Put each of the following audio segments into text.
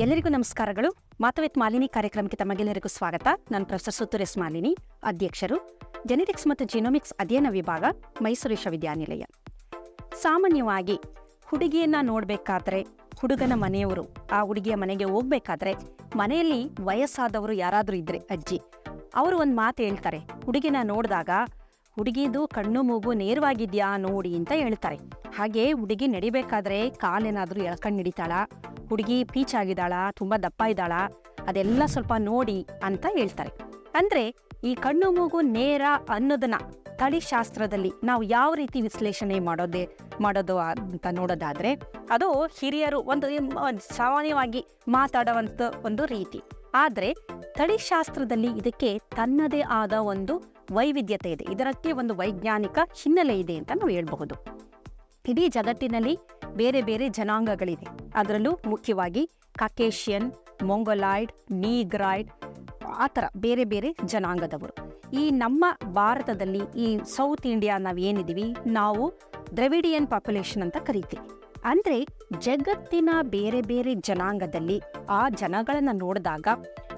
ಎಲ್ಲರಿಗೂ ನಮಸ್ಕಾರಗಳು. ಮಾತವೆತ್ ಮಾಲಿನಿ ಕಾರ್ಯಕ್ರಮಕ್ಕೆ ತಮಗೆಲ್ಲರಿಗೂ ಸ್ವಾಗತ. ನಾನು ಪ್ರೊಫೆಸರ್ ಸುತ್ತುರೆಸ್ ಮಾಲಿನಿ, ಅಧ್ಯಕ್ಷರು. ಜೆನೆಟಿಕ್ಸ್ ಮತ್ತು ಜಿನೋಮಿಕ್ಸ್ ಅಧ್ಯಯನ ವಿಭಾಗ, ಮೈಸೂರು ವಿಶ್ವವಿದ್ಯಾನಿಲಯ. ಸಾಮಾನ್ಯವಾಗಿ, ಹುಡುಗಿಯನ್ನ ನೋಡಬೇಕಾದ್ರೆ ಹುಡುಗನ ಮನೆಯವರು, ಆ ಹುಡುಗಿಯ ಮನೆಗೆ ಹೋಗ್ಬೇಕಾದ್ರೆ ಮನೆಯಲ್ಲಿ ವಯಸ್ಸಾದವರು ಯಾರಾದರೂ ಇದ್ರೆ ಅಜ್ಜಿ, ಅವರು ಒಂದು ಮಾತು ಹೇಳ್ತಾರೆ. ಹುಡುಗಿನ ನೋಡಿದಾಗ ಹುಡುಗಿದು ಕಣ್ಣು ಮೂಗು ನೇರವಾಗಿದ್ಯಾ ನೋಡಿ ಅಂತ ಹೇಳ್ತಾರೆ. ಹಾಗೆ ಹುಡುಗಿ ನಡಿಬೇಕಾದ್ರೆ ಕಾಲೇನಾದ್ರೂ ಎಳ್ಕಂಡು ಹಿಡಿತಾಳ ಹುಡುಗಿ ಪೀಚ್ ಆಗಿದ್ದಾಳ ತುಂಬಾ ದಪ್ಪ ಇದ್ದಾಳ ಅದೆಲ್ಲ ಸ್ವಲ್ಪ ನೋಡಿ ಅಂತ ಹೇಳ್ತಾರೆ. ಅಂದ್ರೆ ಈ ಕಣ್ಣು ಮೂಗು ನೇರ ಅನ್ನೋದನ್ನ ತಳಿಶಾಸ್ತ್ರದಲ್ಲಿ ನಾವು ಯಾವ ರೀತಿ ವಿಶ್ಲೇಷಣೆ ಮಾಡೋದೇ, ಮಾಡೋದು ಅಂತ ನೋಡೋದಾದ್ರೆ ಅದು ಹಿರಿಯರು ಒಂದು ಸಾಮಾನ್ಯವಾಗಿ ಮಾತಾಡುವಂತ ಒಂದು ರೀತಿ. ಆದ್ರೆ ತಳಿಶಾಸ್ತ್ರದಲ್ಲಿ ಇದಕ್ಕೆ ತನ್ನದೇ ಆದ ಒಂದು ವೈವಿಧ್ಯತೆ ಇದೆ. ಇದರಕ್ಕೆ ಒಂದು ವೈಜ್ಞಾನಿಕ ಹಿನ್ನೆಲೆ ಇದೆ ಅಂತ ನಾವು ಹೇಳ್ಬಹುದು. ಇಡೀ ಜಗತ್ತಿನಲ್ಲಿ ಬೇರೆ ಬೇರೆ ಜನಾಂಗಗಳಿದೆ ಅದರಲ್ಲೂ ಮುಖ್ಯವಾಗಿ ಕಕೇಶಿಯನ್ ಮೊಂಗೊಲಾಯ್ಡ್ ನೀಗ್ರಾಯ್ಡ್, ಆ ಥರ ಬೇರೆ ಬೇರೆ ಜನಾಂಗದವರು. ಈ ನಮ್ಮ ಭಾರತದಲ್ಲಿ, ಈ ಸೌತ್ ಇಂಡಿಯಾ ನಾವು ಏನಿದೀವಿ ನಾವು ದ್ರವಿಡಿಯನ್ ಪಾಪ್ಯುಲೇಷನ್ ಅಂತ ಕರಿತೀವಿ. ಅಂದ್ರೆ ಜಗತ್ತಿನ ಬೇರೆ ಬೇರೆ ಜನಾಂಗದಲ್ಲಿ ಆ ಜನಗಳನ್ನು ನೋಡಿದಾಗ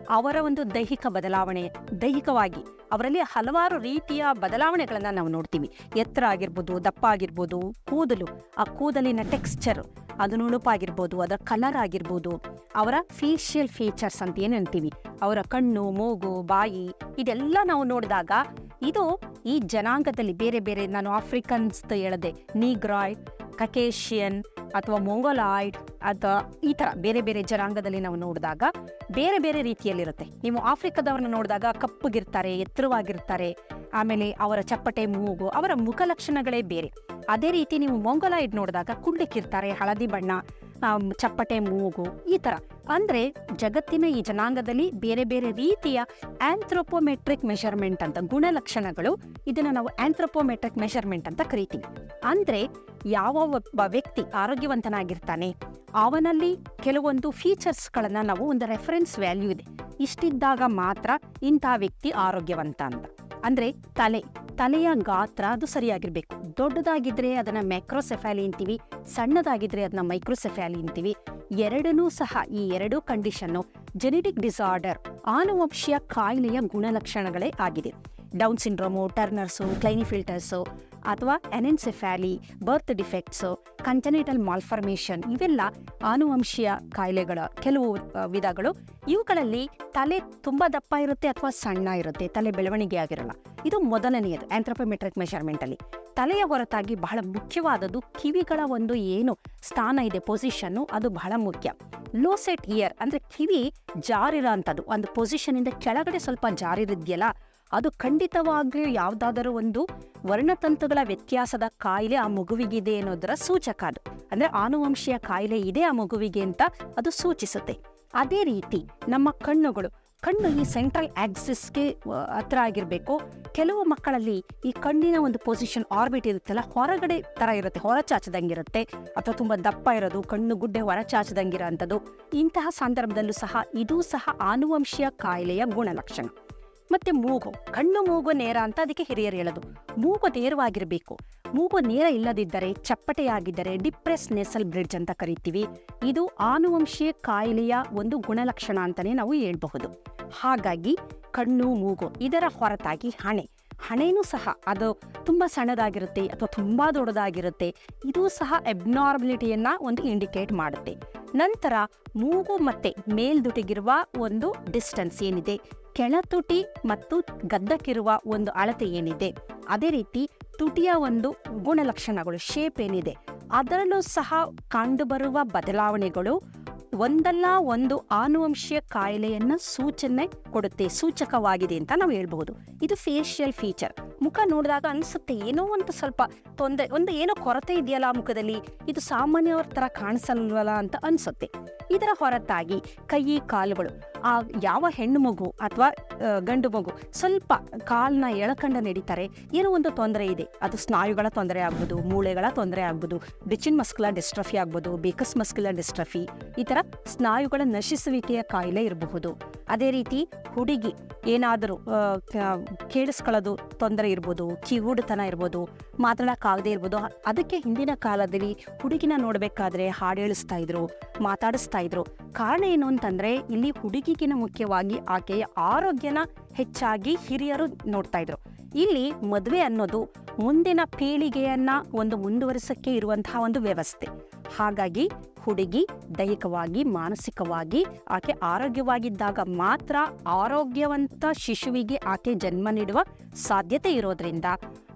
ಅವರ ಒಂದು ದೈಹಿಕ ಬದಲಾವಣೆ ದೈಹಿಕವಾಗಿ ಅವರಲ್ಲಿ ಹಲವಾರು ರೀತಿಯ ಬದಲಾವಣೆಗಳನ್ನು ನಾವು ನೋಡ್ತೀವಿ. ಎತ್ತರ ಆಗಿರ್ಬೋದು, ದಪ್ಪ ಆಗಿರ್ಬೋದು, ಕೂದಲು. ಆ ಕೂದಲಿನ ಟೆಕ್ಸ್ಚರ್ ಅದು ನುಣುಪಾಗಿರ್ಬೋದು ಅದರ ಕಲರ್ ಆಗಿರ್ಬೋದು, ಅವರ ಫೇಶಿಯಲ್ ಫೀಚರ್ಸ್ ಅಂತ ಏನು ಅಂತೀವಿ ಅವರ ಕಣ್ಣು, ಮೂಗು, ಬಾಯಿ, ಇದೆಲ್ಲ ನಾವು ನೋಡಿದಾಗ ಇದು ಈ ಜನಾಂಗದಲ್ಲಿ ಬೇರೆ ಬೇರೆ ನಾನು ಆಫ್ರಿಕನ್ಸ್ ಹೇಳದೆ ನೀಗ್ರಾಯ್ಡ್ ಕಕೇಶಿಯನ್ ಅಥವಾ ಮೊಂಗೋಲಾಯ್ಡ್ ಅಥವಾ ಈ ಥರ ಬೇರೆ ಬೇರೆ ಜನಾಂಗದಲ್ಲಿ ನಾವು ನೋಡಿದಾಗ ಬೇರೆ ಬೇರೆ ರೀತಿಯಲ್ಲಿರುತ್ತೆ. ನೀವು ಆಫ್ರಿಕಾದವ್ರನ್ನ ನೋಡಿದಾಗ ಕಪ್ಪಗಿರ್ತಾರೆ, ಎತ್ತರವಾಗಿರ್ತಾರೆ, ಆಮೇಲೆ ಅವರ ಚಪ್ಪಟೆ, ಮೂಗು, ಅವರ ಮುಖ ಲಕ್ಷಣಗಳೇ ಬೇರೆ. ಅದೇ ರೀತಿ ನೀವು ಮೊಂಗೋಲಾಯ್ಡ್ ನೋಡಿದಾಗ ಕುಂಡಕ್ಕಿರ್ತಾರೆ ಹಳದಿ ಬಣ್ಣ ಚಪ್ಪಟೆ, ಮೂಗು, ಈ ಥರ. ಅಂದ್ರೆ ಜಗತ್ತಿನ ಈ ಜನಾಂಗದಲ್ಲಿ ಬೇರೆ ಬೇರೆ ರೀತಿಯ ಆಂಥ್ರೋಪೋಮೆಟ್ರಿಕ್ ಮೆಷರ್ಮೆಂಟ್ ಅಂತ ಗುಣಲಕ್ಷಣಗಳು ಇದನ್ನ ನಾವು ಆಂಥ್ರೋಪೋಮೆಟ್ರಿಕ್ ಮೆಷರ್ಮೆಂಟ್ ಅಂತ ಕರಿತೀವಿ. ಅಂದ್ರೆ ಯಾವ ಒಬ್ಬ ವ್ಯಕ್ತಿ ಆರೋಗ್ಯವಂತನಾಗಿರ್ತಾನೆ, ಅವನಲ್ಲಿ ಕೆಲವೊಂದು ಫೀಚರ್ಸ್ಗಳನ್ನು ನಾವು ಒಂದು ರೆಫರೆನ್ಸ್ ವ್ಯಾಲ್ಯೂ ಇದೆ. ಇಷ್ಟಿದ್ದಾಗ ಮಾತ್ರ ಇಂಥ ವ್ಯಕ್ತಿ ಆರೋಗ್ಯವಂತ ಅಂತ. ಅಂದ್ರೆ ತಲೆ, ತಲೆಯ ಗಾತ್ರ ಅದು ಸರಿಯಾಗಿರ್ಬೇಕು. ದೊಡ್ಡದಾಗಿದ್ರೆ ಅದನ್ನ ಮ್ಯಾಕ್ರೋಸೆಫ್ಯಾಲಿ ಅಂತೀವಿ, ಸಣ್ಣದಾಗಿದ್ರೆ ಅದನ್ನ ಮೈಕ್ರೋಸೆಫ್ಯಾಲಿ ಅಂತೀವಿ. ಎರಡನ್ನೂ ಸಹ ಈ ಎರಡೂ ಕಂಡೀಷನ್ನು ಜೆನೆಟಿಕ್ ಡಿಸಾರ್ಡರ್ ಆನುವಂಶೀಯ ಕಾಯಿಲೆಯ ಗುಣಲಕ್ಷಣಗಳೇ ಆಗಿದೆ. ಡೌನ್ ಸಿಂಡ್ರೋಮು ಟರ್ನರ್ಸು ಕ್ಲೈನಿಫಿಲ್ಟರ್ಸು ಅಥವಾ ಎನೆನ್ಸೆಫ್ಯಾಲಿ ಬರ್ತ್ ಡಿಫೆಕ್ಟ್ಸ್ ಕಂಟನೇಟಲ್ ಮಾಲ್ಫಾರ್ಮೇಷನ್ ಇವೆಲ್ಲ ಆನುವಂಶೀಯ ಕಾಯಿಲೆಗಳ ಕೆಲವು ವಿಧಗಳು. ಇವುಗಳಲ್ಲಿ ತಲೆ ತುಂಬಾ ದಪ್ಪ ಇರುತ್ತೆ ಅಥವಾ ಸಣ್ಣ ಇರುತ್ತೆ, ತಲೆ ಬೆಳವಣಿಗೆ ಆಗಿರಲ್ಲ. ಇದು ಮೊದಲನೆಯದು ಆಂಥ್ರೋಪೋಮೆಟ್ರಿಕ್ ಮೆಷರ್ಮೆಂಟ್ ಅಲ್ಲಿ. ತಲೆಯ ಹೊರತಾಗಿ ಬಹಳ ಮುಖ್ಯವಾದದ್ದು ಕಿವಿಗಳ ಒಂದು ಏನು ಸ್ಥಾನ ಇದೆ ಪೊಸಿಷನ್ನು ಅದು ಬಹಳ ಮುಖ್ಯ. ಲೋಸೆಟ್ ಇಯರ್ ಅಂದ್ರೆ ಕಿವಿ ಜಾರಿರೋ ಅಂಥದ್ದು ಒಂದು ಪೊಸಿಷನ್ ಇಂದ ಕೆಳಗಡೆ ಸ್ವಲ್ಪ ಜಾರಿರಿದ್ಯಲ್ಲ ಅದು ಖಂಡಿತವಾಗಿಯೂ ಯಾವುದಾದರೂ ಒಂದು ವರ್ಣತಂತುಗಳ ವ್ಯತ್ಯಾಸದ ಕಾಯಿಲೆ ಆ ಮಗುವಿಗಿದೆ ಅನ್ನೋದರ ಸೂಚಕ ಅದು. ಅಂದ್ರೆ ಆನುವಂಶೀಯ ಕಾಯಿಲೆ ಇದೆ ಆ ಮಗುವಿಗೆ ಅಂತ ಅದು ಸೂಚಿಸುತ್ತೆ. ಅದೇ ರೀತಿ ನಮ್ಮ ಕಣ್ಣುಗಳು, ಕಣ್ಣು ಈ ಸೆಂಟ್ರಲ್ ಆಕ್ಸಿಸ್ಗೆ ಹತ್ರ ಆಗಿರಬೇಕು. ಕೆಲವು ಮಕ್ಕಳಲ್ಲಿ ಈ ಕಣ್ಣಿನ ಒಂದು ಪೊಸಿಷನ್ ಆರ್ಬಿಟ್ ಇರುತ್ತಲ್ಲ, ಹೊರಗಡೆ ತರ ಇರುತ್ತೆ, ಹೊರಚಾಚದಂಗಿರುತ್ತೆ, ಅಥವಾ ತುಂಬಾ ದಪ್ಪ ಇರೋದು, ಕಣ್ಣು ಗುಡ್ಡೆ ಹೊರಚಾಚದಂಗಿರೋ ಅಂಥದ್ದು ಇಂತಹ ಸಂದರ್ಭದಲ್ಲೂ ಸಹ ಇದು ಸಹ ಆನುವಂಶೀಯ ಕಾಯಿಲೆಯ ಗುಣಲಕ್ಷಣ. ಮತ್ತೆ ಮೂಗು, ಕಣ್ಣು ಮೂಗು ನೇರ ಅಂತ ಅದಕ್ಕೆ ಹಿರಿಯರು ಹೇಳೋದು. ಮೂಗು ನೇರವಾಗಿರಬೇಕು. ಮೂಗು ನೇರ ಇಲ್ಲದಿದ್ದರೆ, ಚಪ್ಪಟೆಯಾಗಿದ್ದರೆ ಡಿಪ್ರೆಸ್ ನೆಸಲ್ ಬ್ರಿಡ್ಜ್ ಅಂತ ಕರಿತೀವಿ. ಇದು ಆನುವಂಶೀಯ ಕಾಯಿಲೆಯ ಒಂದು ಗುಣಲಕ್ಷಣ ಅಂತಾನೆ ನಾವು ಹೇಳ್ಬಹುದು. ಹಾಗಾಗಿ ಕಣ್ಣು, ಮೂಗು ಇದರ ಹೊರತಾಗಿ ಹಣೆ. ಹಣೆನೂ ಸಹ ಅದು ತುಂಬಾ ಸಣ್ಣದಾಗಿರುತ್ತೆ ಅಥವಾ ತುಂಬಾ ದೊಡ್ಡದಾಗಿರುತ್ತೆ. ಇದು ಸಹ ಎಬ್ನಾರ್ಮಲಿಟಿಯನ್ನು ಒಂದು ಇಂಡಿಕೇಟ್ ಮಾಡುತ್ತೆ. ನಂತರ ಮೂಗು ಮತ್ತೆ ಮೇಲ್ದುಟಿಗಿರುವ ಒಂದು ಡಿಸ್ಟೆನ್ಸ್ ಏನಿದೆ? ಕೆಳತುಟಿ ಮತ್ತು ಗದ್ದಕ್ಕಿರುವ ಒಂದು ಅಳತೆ ಏನಿದೆ, ಅದೇ ರೀತಿ ತುಟಿಯ ಒಂದು ಗುಣಲಕ್ಷಣಗಳು ಶೇಪ್ ಏನಿದೆ, ಅದರಲ್ಲೂ ಸಹ ಕಂಡುಬರುವ ಬದಲಾವಣೆಗಳು ಒಂದಲ್ಲ ಒಂದು ಆನುವಂಶೀಯ ಕಾಯಿಲೆಯನ್ನ ಸೂಚನೆ ಕೊಡುತ್ತೆ, ಸೂಚಕವಾಗಿದೆ ಅಂತ ನಾವು ಹೇಳ್ಬಹುದು. ಇದು ಫೇಶಿಯಲ್ ಫೀಚರ್ ಮುಖ ನೋಡಿದಾಗ ಅನ್ಸುತ್ತೆ, ಏನೋ ಒಂದು ಸ್ವಲ್ಪ ತೊಂದರೆ, ಒಂದು ಏನೋ ಕೊರತೆ ಇದೆಯಲ್ಲ ಮುಖದಲ್ಲಿ, ಇದು ಸಾಮಾನ್ಯವ್ರ ತರ ಕಾಣಿಸಲ್ವಲ್ಲ ಅಂತ ಅನ್ಸುತ್ತೆ. ಇದರ ಹೊರತಾಗಿ ಕೈ, ಕಾಲುಗಳು ಆ ಯಾವ ಹೆಣ್ಣು ಮಗು ಅಥವಾ ಗಂಡು ಮಗು ಸ್ವಲ್ಪ ಕಾಲನ್ನ ಎಳಕಂಡ ನಡೀತಾರೆ, ಏನೋ ಒಂದು ತೊಂದರೆ ಇದೆ. ಅದು ಸ್ನಾಯುಗಳ ತೊಂದರೆ ಆಗ್ಬೋದು, ಮೂಳೆಗಳ ತೊಂದರೆ ಆಗ್ಬೋದು ಡಿಚಿನ್ ಮಸ್ಕುಲರ್ ಡಿಸ್ಟ್ರಫಿ ಆಗ್ಬೋದು ಬೇಕಸ್ ಮಸ್ಕುಲರ್ ಡಿಸ್ಟ್ರಫಿ, ಈ ಥರ ಸ್ನಾಯುಗಳ ನಶಿಸುವಿಕೆಯ ಕಾಯಿಲೆ ಇರಬಹುದು. ಅದೇ ರೀತಿ ಹುಡುಗಿ ಏನಾದರೂ ಕೇಳಿಸ್ಕೊಳ್ಳೋದು ತೊಂದರೆ ಇರ್ಬೋದು, ಕಿವುಡುತನ ಇರ್ಬೋದು, ಮಾತಾಡೋಕ್ಕಾಗದೇ ಇರ್ಬೋದು, ಅದಕ್ಕೆ ಹಿಂದಿನ ಕಾಲದಲ್ಲಿ ಹುಡುಗಿನ ನೋಡಬೇಕಾದ್ರೆ ಹಾಡು ಹೇಳಿಸ್ತಾ ಇದ್ರು, ಮಾತಾಡಿಸ್ತಾ ಇದ್ರು ಕಾರಣ ಏನು ಅಂತಂದ್ರೆ, ಇಲ್ಲಿ ಹುಡುಗಿಗಿನ ಮುಖ್ಯವಾಗಿ ಆಕೆಯ ಆರೋಗ್ಯನ ಹೆಚ್ಚಾಗಿ ಹಿರಿಯರು ನೋಡ್ತಾ ಇದ್ರು. ಇಲ್ಲಿ ಮದುವೆ ಅನ್ನೋದು ಮುಂದಿನ ಪೀಳಿಗೆಯನ್ನ ಒಂದು ಮುಂದುವರಿಸಕ್ಕೆ ಇರುವಂತಹ ಒಂದು ವ್ಯವಸ್ಥೆ. ಹಾಗಾಗಿ ಹುಡುಗಿ ದೈಹಿಕವಾಗಿ, ಮಾನಸಿಕವಾಗಿ ಆಕೆ ಆರೋಗ್ಯವಾಗಿದ್ದಾಗ ಮಾತ್ರ ಆರೋಗ್ಯವಂತ ಶಿಶುವಿಗೆ ಆಕೆ ಜನ್ಮ ನೀಡುವ ಸಾಧ್ಯತೆ ಇರೋದ್ರಿಂದ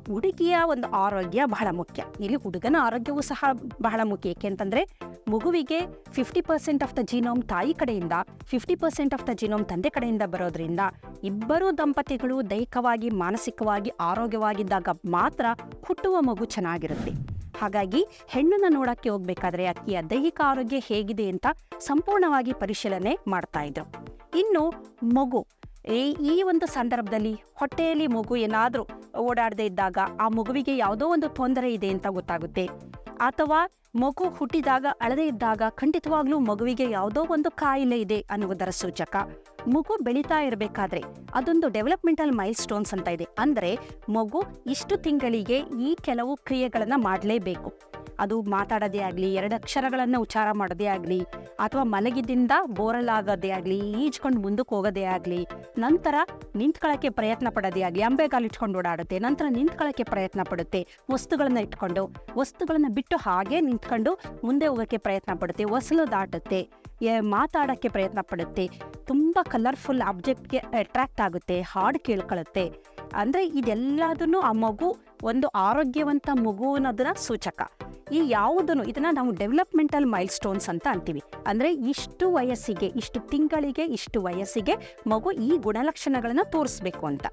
ಹುಡುಗಿಯ ಒಂದು ಆರೋಗ್ಯ ಬಹಳ ಮುಖ್ಯ. ಇಲ್ಲಿ ಹುಡುಗನ ಆರೋಗ್ಯವೂ ಸಹ ಬಹಳ ಮುಖ್ಯ. ಏಕೆಂತಂದರೆ ಮಗುವಿಗೆ fifty percent of the genome ತಾಯಿ ಕಡೆಯಿಂದ fifty percent of the genome ತಂದೆ ಕಡೆಯಿಂದ ಬರೋದ್ರಿಂದ ಇಬ್ಬರೂ ದಂಪತಿಗಳು ದೈಹಿಕವಾಗಿ, ಮಾನಸಿಕವಾಗಿ, ಆರೋಗ್ಯವಾಗಿದ್ದಾಗ ಮಾತ್ರ ಹುಟ್ಟುವ ಮಗು ಚೆನ್ನಾಗಿರುತ್ತೆ. ಹಾಗಾಗಿ ಹೆಣ್ಣನ್ನು ನೋಡಕ್ಕೆ ಹೋಗಬೇಕಾದ್ರೆ ಅಕ್ಕಿಯ ದೈಹಿಕ ಆರೋಗ್ಯ ಹೇಗಿದೆ ಅಂತ ಸಂಪೂರ್ಣವಾಗಿ ಪರಿಶೀಲನೆ ಮಾಡ್ತಾ ಇದ್ರು. ಇನ್ನು ಮಗು ಈ ಈ ಒಂದು ಸಂದರ್ಭದಲ್ಲಿ ಹೊಟ್ಟೆಯಲ್ಲಿ ಮಗು ಏನಾದರೂ ಓಡಾಡದೇ ಇದ್ದಾಗ ಆ ಮಗುವಿಗೆ ಯಾವುದೋ ಒಂದು ತೊಂದರೆ ಇದೆ ಅಂತ ಗೊತ್ತಾಗುತ್ತೆ. ಅಥವಾ ಮಗು ಹುಟ್ಟಿದಾಗ ಅಳದೇ ಇದ್ದಾಗ ಖಂಡಿತವಾಗ್ಲೂ ಮಗುವಿಗೆ ಯಾವುದೋ ಒಂದು ಕಾಯಿಲೆ ಇದೆ ಅನ್ನುವುದರ ಸೂಚಕ. ಮಗು ಬೆಳೀತಾ ಇರಬೇಕಾದ್ರೆ ಅದೊಂದು ಡೆವಲಪ್ಮೆಂಟಲ್ ಮೈಲ್ ಸ್ಟೋನ್ಸ್ ಅಂತ ಇದೆ. ಅಂದ್ರೆ ಮಗು ಇಷ್ಟು ತಿಂಗಳಿಗೆ ಈ ಕೆಲವು ಕ್ರಿಯೆಗಳನ್ನ ಮಾಡಲೇಬೇಕು. ಅದು ಮಾತಾಡೋದೇ ಆಗಲಿ, ಎರಡು ಅಕ್ಷರಗಳನ್ನು ಉಚ್ಚಾರ ಮಾಡೋದೇ ಆಗಲಿ, ಅಥವಾ ಬೋರಲ್ ಆಗೋದೇ ಆಗಲಿ, ಈಜ್ಕೊಂಡು ಮುಂದಕ್ಕೆ ಹೋಗೋದೇ ಆಗಲಿ, ನಂತರ ನಿಂತ್ಕೊಳ್ಳೋಕ್ಕೆ ಪ್ರಯತ್ನ ಪಡೋದೇ ಆಗಲಿ ಅಂಬೆಗಾಲು ಇಟ್ಕೊಂಡು ಓಡಾಡುತ್ತೆ, ನಂತರ ನಿಂತ್ಕೊಳ್ಳೋಕ್ಕೆ ಪ್ರಯತ್ನ ಪಡುತ್ತೆ, ವಸ್ತುಗಳನ್ನು ಇಟ್ಕೊಂಡು, ವಸ್ತುಗಳನ್ನು ಬಿಟ್ಟು ಹಾಗೆ ನಿಂತ್ಕೊಂಡು ಮುಂದೆ ಹೋಗೋಕ್ಕೆ ಪ್ರಯತ್ನ ಪಡುತ್ತೆ ಹೊಸಲು ದಾಟುತ್ತೆ ಮಾತಾಡೋಕ್ಕೆ ಪ್ರಯತ್ನ ಪಡುತ್ತೆ, ತುಂಬ ಕಲರ್ಫುಲ್ ಆಬ್ಜೆಕ್ಟ್ಗೆ ಅಟ್ರಾಕ್ಟ್ ಆಗುತ್ತೆ ಹಾಡು ಕೇಳ್ಕೊಳ್ಳುತ್ತೆ ಅಂದರೆ ಇದೆಲ್ಲದನ್ನು ಆ ಮಗು ಒಂದು ಆರೋಗ್ಯವಂತ ಮಗು ಅನ್ನೋದನ್ನ ಸೂಚಕ. ಈ ಯಾವುದನ್ನು ಇದನ್ನ ನಾವು ಡೆವಲಪ್ಮೆಂಟಲ್ ಮೈಲ್ ಸ್ಟೋನ್ಸ್ ಅಂತ ಅಂತೀವಿ. ಅಂದ್ರೆ ಇಷ್ಟು ವಯಸ್ಸಿಗೆ, ಇಷ್ಟು ತಿಂಗಳಿಗೆ, ಇಷ್ಟು ವಯಸ್ಸಿಗೆ ಮಗು ಈ ಗುಣಲಕ್ಷಣಗಳನ್ನು ತೋರಿಸ್ಬೇಕು ಅಂತ.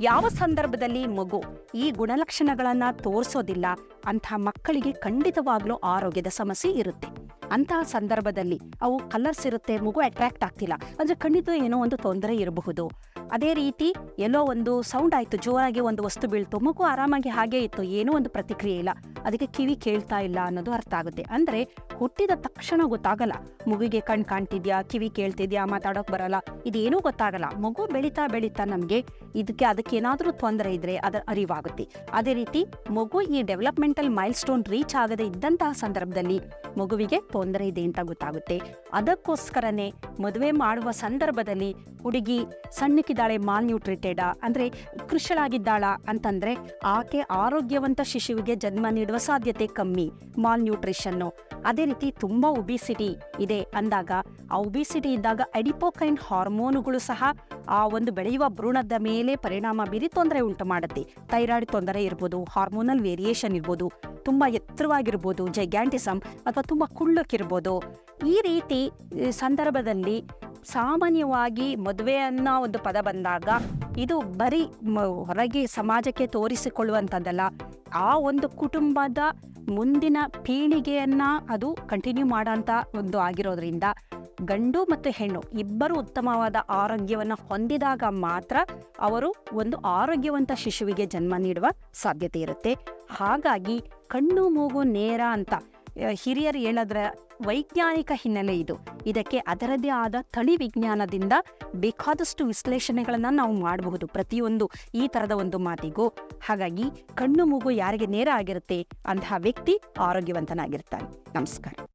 ಯಾವ ಸಂದರ್ಭದಲ್ಲಿ ಮಗು ಈ ಗುಣಲಕ್ಷಣಗಳನ್ನ ತೋರಿಸೋದಿಲ್ಲ ಅಂತಹ ಮಕ್ಕಳಿಗೆ ಖಂಡಿತವಾಗ್ಲೂ ಆರೋಗ್ಯದ ಸಮಸ್ಯೆ ಇರುತ್ತೆ. ಅಂತಹ ಸಂದರ್ಭದಲ್ಲಿ ಅವು ಕಲರ್ಸ್ ಇರುತ್ತೆ, ಮಗು ಅಟ್ರಾಕ್ಟ್ ಆಗ್ತಿಲ್ಲ. ಅಂದ್ರೆ ಖಂಡಿತ ಏನೋ ಒಂದು ತೊಂದರೆ ಇರಬಹುದು. ಅದೇ ರೀತಿ ಎಲ್ಲೋ ಒಂದು ಸೌಂಡ್ ಆಯ್ತು, ಜೋರಾಗಿ ಒಂದು ವಸ್ತು ಬೀಳ್ತು ಮಗು ಆರಾಮಾಗಿ ಹಾಗೆ ಇತ್ತು, ಏನೂ ಒಂದು ಪ್ರತಿಕ್ರಿಯೆ ಇಲ್ಲ. ಅದಕ್ಕೆ ಕಿವಿ ಕೇಳ್ತಾ ಇಲ್ಲ ಅನ್ನೋದು ಅರ್ಥ ಆಗುತ್ತೆ. ಅಂದ್ರೆ ಹುಟ್ಟಿದ ತಕ್ಷಣ ಗೊತ್ತಾಗಲ್ಲ. ಮಗುವಿಗೆ ಕಣ್ ಕಾಣ್ತಿದ್ಯಾ, ಕಿವಿ ಕೇಳ್ತಿದ್ಯಾ, ಮಾತಾಡೋಕ್ ಬರಲ್ಲ. ಇದೇನೂ ಗೊತ್ತಾಗಲ್ಲ. ಮಗು ಬೆಳೀತಾ ಬೆಳೀತಾ ನಮಗೆ ಇದಕ್ಕೆ ಅದಕ್ಕೆ ಏನಾದರೂ ತೊಂದರೆ ಇದ್ರೆ ಅದರ ಅರಿವಾಗುತ್ತೆ. ಅದೇ ರೀತಿ ಮಗು ಈ ಡೆವಲಪ್ಮೆಂಟಲ್ ಮೈಲ್ ಸ್ಟೋನ್ ರೀಚ್ ಆಗದೆ ಇದ್ದಂತಹ ಸಂದರ್ಭದಲ್ಲಿ ಮಗುವಿಗೆ ತೊಂದರೆ ಇದೆ ಅಂತ ಗೊತ್ತಾಗುತ್ತೆ. ಅದಕ್ಕೋಸ್ಕರನೇ ಮದುವೆ ಮಾಡುವ ಸಂದರ್ಭದಲ್ಲಿ ಹುಡುಗಿ ಸಣ್ಣಕ್ಕಿದ್ದಾಳೆ ಮಾಲ್ ನ್ಯೂಟ್ರಿಟೆಡ ಅಂದ್ರೆ ಕೃಷಳಾಗಿದ್ದಾಳ ಅಂತಂದ್ರೆ ಆಕೆ ಆರೋಗ್ಯವಂತ ಶಿಶುವಿಗೆ ಜನ್ಮ ನೀಡುವ ಸಾಧ್ಯತೆ ಕಮ್ಮಿ ಮಾಲ್ ನ್ಯೂಟ್ರಿಷನ್ನು ಅದೇ ರೀತಿ ತುಂಬಾ ಒಬಿಸಿಟಿ ಇದೆ ಅಂದಾಗ, ಆ ಒಬಿಸಿಟಿ ಇದ್ದಾಗ ಅಡಿಪೋಕೈನ್ ಹಾರ್ಮೋನುಗಳು ಸಹ ಆ ಒಂದು ಬೆಳೆಯುವ ಭ್ರೂಣದ ಮೇಲೆ ಪರಿಣಾಮ ಬೀರಿ ತೊಂದರೆ ಉಂಟು ಮಾಡುತ್ತೆ. ಥೈರಾಯ್ಡ್ ತೊಂದರೆ ಇರ್ಬೋದು ಹಾರ್ಮೋನಲ್ ವೇರಿಯೇಷನ್ ಇರ್ಬೋದು, ತುಂಬಾ ಎತ್ತರವಾಗಿರ್ಬೋದು ಜೈಗ್ಯಾಂಟಿಸಮ್ ಅಥವಾ ತುಂಬಾ ಕುಳ್ಳಕ್ಕಿರ್ಬೋದು. ಈ ರೀತಿ ಸಂದರ್ಭದಲ್ಲಿ ಸಾಮಾನ್ಯವಾಗಿ ಮದುವೆ ಅನ್ನೋ ಒಂದು ಪದ ಬಂದಾಗ ಇದು ಬರೀ ಹೊರಗೆ ಸಮಾಜಕ್ಕೆ ತೋರಿಸಿಕೊಳ್ಳುವಂಥದ್ದಲ್ಲ. ಆ ಒಂದು ಕುಟುಂಬದ ಮುಂದಿನ ಪೀಳಿಗೆಯನ್ನ ಅದು ಕಂಟಿನ್ಯೂ ಮಾಡೋಂಥ ಒಂದು ಆಗಿರೋದ್ರಿಂದ ಗಂಡು ಮತ್ತು ಹೆಣ್ಣು ಇಬ್ಬರು ಉತ್ತಮವಾದ ಆರೋಗ್ಯವನ್ನು ಹೊಂದಿದಾಗ ಮಾತ್ರ ಅವರು ಒಂದು ಆರೋಗ್ಯವಂತ ಶಿಶುವಿಗೆ ಜನ್ಮ ನೀಡುವ ಸಾಧ್ಯತೆ ಇರುತ್ತೆ. ಹಾಗಾಗಿ ಕಣ್ಣು, ಮೂಗು ನೇರ ಅಂತ ಹಿರಿಯರು ಹೇಳೋದ್ರ ವೈಜ್ಞಾನಿಕ ಹಿನ್ನೆಲೆ ಇದು. ಇದಕ್ಕೆ ಅದರದೇ ಆದ ತಳಿ ವಿಜ್ಞಾನದಿಂದ ಬೇಕಾದಷ್ಟು ವಿಶ್ಲೇಷಣೆಗಳನ್ನು ನಾವು ಮಾಡಬಹುದು ಪ್ರತಿಯೊಂದು ಈ ತರದ ಒಂದು ಮಾತಿಗೂ. ಹಾಗಾಗಿ ಕಣ್ಣು ಮೂಗು ಯಾರಿಗೆ ನೇರ ಆಗಿರುತ್ತೆ ಅಂತಹ ವ್ಯಕ್ತಿ ಆರೋಗ್ಯವಂತನಾಗಿರ್ತಾನೆ. ನಮಸ್ಕಾರ.